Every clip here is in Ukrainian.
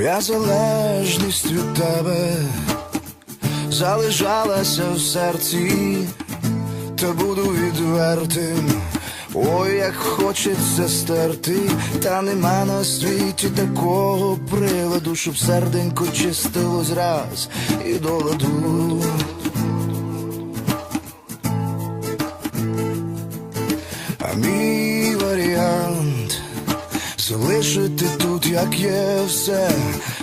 Моя залежність від тебе залишалася в серці, та буду відвертим. Ой, як хочеться стерти, та нема на світі такого приладу, щоб серденько чистилось раз і до ладу. Залишити тут, як є все,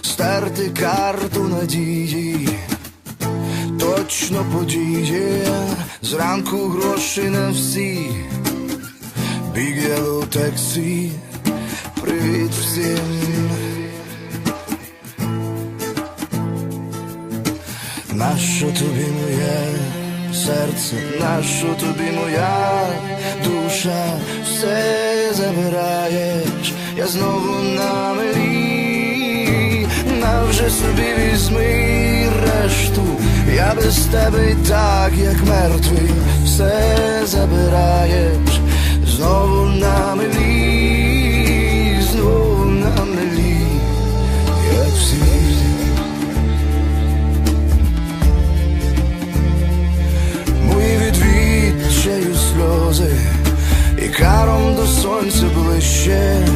стерти карту надії, точно події, зранку гроші на всі, Yellow Taxi, привіт всім. Нащо тобі моє серце, нашу тобі моя душа, все забираєш, я знову на мелі, навже собі візьми решту, я без тебе і так, як мертвий, все забираєш, до ближче,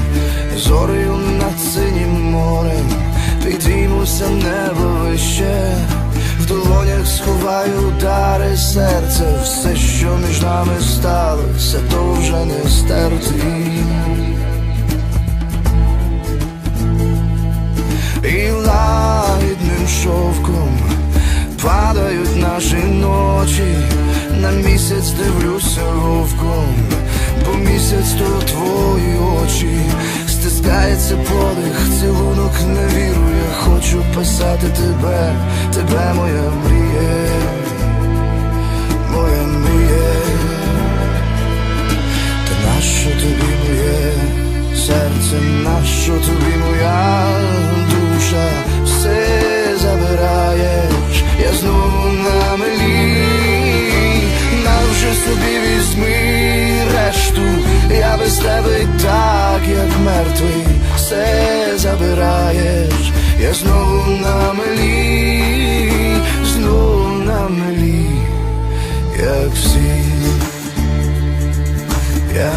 зорею над синім морем, підіймуся небо вище, в долонях сховаю удари серця, все, що між нами сталося, то вже не стерти. І лагідним шовком падають наші ночі, на місяць дивлюся стискається подих, цілунок не вірує, хочу писати тебе, тебе моя мріє, моя мріє. Та нащо тобі моє серце, нащо тобі моя душа, все забираєш, я знову на мелі, навже собі візьми решту, я без тебе так, як мертвий, все забираєш, я знову на милі, знову на милі, як всі. Я